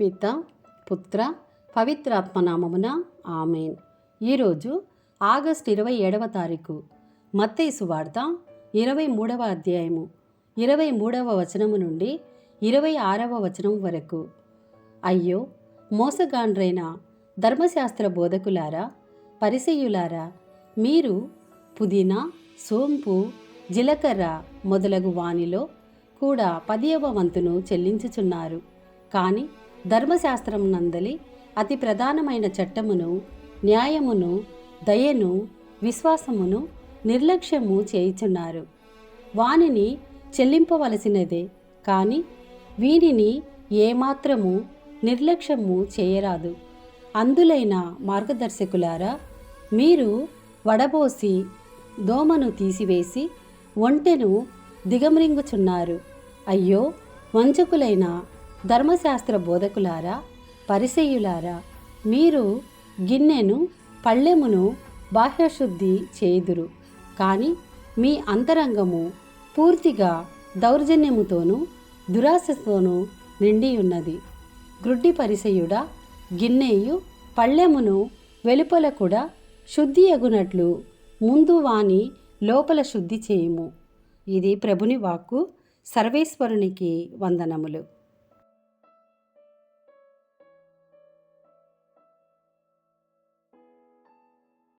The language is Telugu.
పిత పుత్ర పవిత్రాత్మనామమున ఆమెన్. ఈరోజు ఆగస్ట్ ఇరవై ఏడవ తారీఖు మత్తేసు వార్త ఇరవై మూడవ అధ్యాయము ఇరవై మూడవ వచనము నుండి ఇరవై ఆరవ వచనం వరకు. అయ్యో మోసగాండ్రైన ధర్మశాస్త్ర బోధకులారా పరిసయ్యులారా మీరు పుదీనా సోంపు జీలకర్ర మొదలగు వానిలో కూడా పదియవ వంతును చెల్లించుచున్నారు. కానీ ధర్మశాస్త్రం నందలి అతి ప్రధానమైన చట్టమును న్యాయమును దయను విశ్వాసమును నిర్లక్ష్యము చేయుచున్నారు. వానిని చెల్లింపవలసినదే కానీ వీనిని ఏమాత్రము నిర్లక్ష్యము చేయరాదు. అందులైన మార్గదర్శకులారా మీరు వడబోసి దోమను తీసివేసి ఒంటెను దిగమరింగుచున్నారు. అయ్యో వంచకులైన ధర్మశాస్త్ర బోధకులారా పరిసెయులారా మీరు గిన్నెను పళ్ళెమును బాహ్యశుద్ధి చేయుదురు. కానీ మీ అంతరంగము పూర్తిగా దౌర్జన్యముతోనూ దురాశతోనూ నిండి ఉన్నది గ్రుడ్డి పరిసయుడ గిన్నెయు పళ్ళెమును వెలుపల కూడా శుద్ధి ఎగునట్లు ముందు వాని లోపల శుద్ధి చేయుము. ఇది ప్రభుని వాక్కు సర్వేశ్వరునికి వందనములు.